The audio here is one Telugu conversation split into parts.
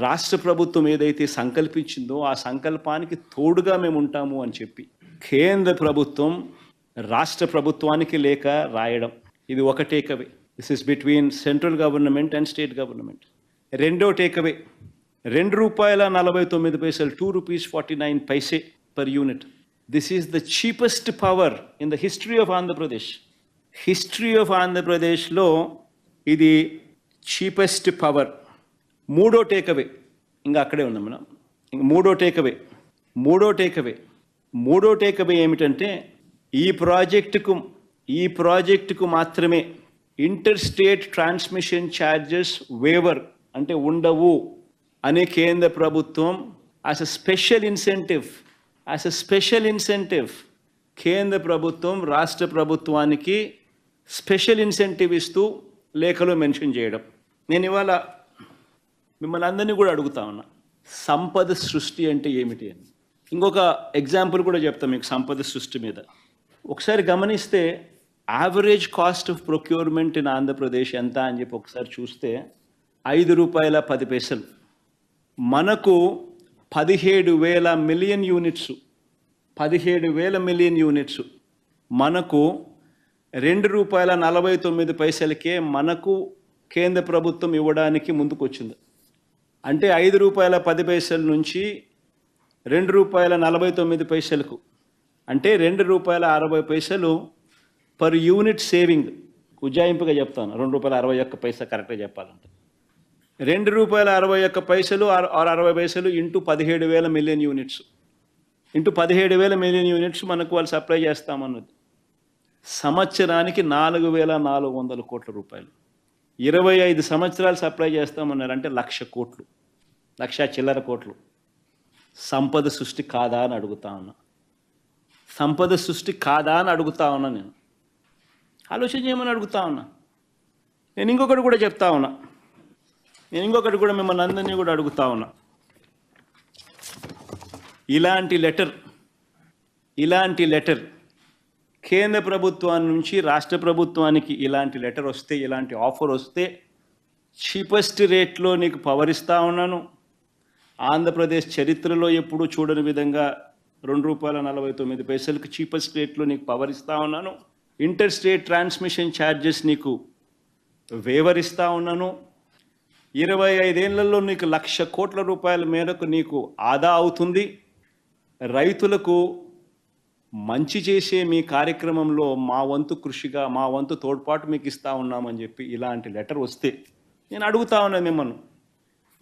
రాష్ట్ర ప్రభుత్వం ఏదైతే సంకల్పించిందో ఆ సంకల్పానికి తోడుగా మేము ఉంటాము అని చెప్పి కేంద్ర ప్రభుత్వం రాష్ట్ర ప్రభుత్వానికి లేఖ రాయడం. ఇది ఒక takeaway. This is between central government and state government రెండో టేకవే. రెండు రూపాయల నలభై తొమ్మిది పైసలు two rupees forty nine paise per unit this is the cheapest power in the history of Andhra Pradesh history of ఆంధ్రప్రదేశ్లో ఇది చీపెస్ట్ పవర్ మూడో టేకవే. ఇంకా అక్కడే ఉన్నాం మనం. ఇంక మూడో టేకవే. మూడో టేకవే. మూడో టేకవే ఏమిటంటే ఈ ప్రాజెక్టుకు ఈ ప్రాజెక్టుకు మాత్రమే inter state transmission charges waiver అంటే ఉండవు అనే కేంద్ర ప్రభుత్వం as a special incentive as a special incentive కేంద్ర ప్రభుత్వం రాష్ట్ర ప్రభుత్వానికి స్పెషల్ ఇన్సెంటివ్ ఇస్తూ లేఖలో మెన్షన్ చేయడం. నేను ఇవాళ మిమ్మల్ని అందరినీ కూడా అడుగుతా ఉన్నా. సంపద సృష్టి అంటే ఏమిటి అని. ఇంకొక ఎగ్జాంపుల్ కూడా చెప్తాం మీకు సంపద సృష్టి మీద. ఒకసారి గమనిస్తే average cost of procurement in Andhra Pradesh ఎంత అని చెప్పి ఒకసారి చూస్తే ఐదు రూపాయల పది పైసలు. మనకు పదిహేడు వేల మిలియన్ యూనిట్స్ పదిహేడు వేల మిలియన్ యూనిట్స్ మనకు రెండు రూపాయల నలభై తొమ్మిది పైసలకే మనకు కేంద్ర ప్రభుత్వం ఇవ్వడానికి ముందుకు వచ్చింది అంటే ఐదు రూపాయల పది పైసల నుంచి రెండు రూపాయల నలభై తొమ్మిది పైసలకు అంటే రెండు రూపాయల అరవై పైసలు పర్ యూనిట్ సేవింగ్ ఉజ్జాయింపుగా చెప్తాను. రెండు రూపాయల అరవై ఒక్క పైసా కరెక్ట్గా చెప్పాలంటే. రెండు రూపాయల అరవై ఒక్క పైసలు ఆరు అరవై పైసలు ఇంటూ పదిహేడు వేల మిలియన్ యూనిట్స్. ఇంటూ పదిహేడు వేల మిలియన్ యూనిట్స్ మనకు వాళ్ళు సప్లై చేస్తామన్నది. సంవత్సరానికి నాలుగు వేల నాలుగు వందల కోట్ల రూపాయలు. ఇరవై ఐదు సంవత్సరాలు సప్లై చేస్తామన్నారు. అంటే లక్ష కోట్లు. లక్ష చిల్లర కోట్లు. సంపద సృష్టి కాదా అని అడుగుతా ఉన్నా. సంపద సృష్టి కాదా అని అడుగుతా ఉన్నా నేను. ఆలోచన చేయమని అడుగుతా ఉన్నా. నేను ఇంకొకటి కూడా చెప్తా ఉన్నా. నేను ఇంకొకటి కూడా మిమ్మల్ని అందరినీ కూడా అడుగుతా ఉన్నా. ఇలాంటి లెటర్ ఇలాంటి లెటర్ కేంద్ర ప్రభుత్వం నుంచి రాష్ట్ర ప్రభుత్వానికి ఇలాంటి లెటర్ వస్తే ఇలాంటి ఆఫర్ వస్తే చీపెస్ట్ రేట్లో నీకు పవర్ ఇస్తా ఉన్నాను. ఆంధ్రప్రదేశ్ చరిత్రలో ఎప్పుడూ చూడని విధంగా రెండు రూపాయల నలభై తొమ్మిది పైసలకు చీపెస్ట్ రేట్లో నీకు పవర్ ఇస్తా ఉన్నాను. ఇంటర్ స్టేట్ ట్రాన్స్మిషన్ ఛార్జెస్ నీకు వేవర్ ఉన్నాను. ఇరవై ఐదేళ్ళలో నీకు లక్ష కోట్ల రూపాయల మేరకు నీకు ఆదా అవుతుంది. రైతులకు మంచి చేసే మీ కార్యక్రమంలో మా వంతు కృషిగా మా వంతు తోడ్పాటు మీకు ఇస్తా ఉన్నామని చెప్పి ఇలాంటి లెటర్ వస్తే నేను అడుగుతా ఉన్నాను మిమ్మల్ని.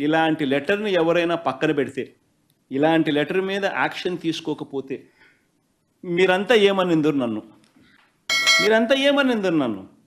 ఇలాంటి లెటర్ని ఎవరైనా పక్కన పెడితే ఇలాంటి లెటర్ మీద యాక్షన్ తీసుకోకపోతే మీరంతా ఏమనిందరు నన్ను? మీరంతా ఏమనిందరు నన్ను?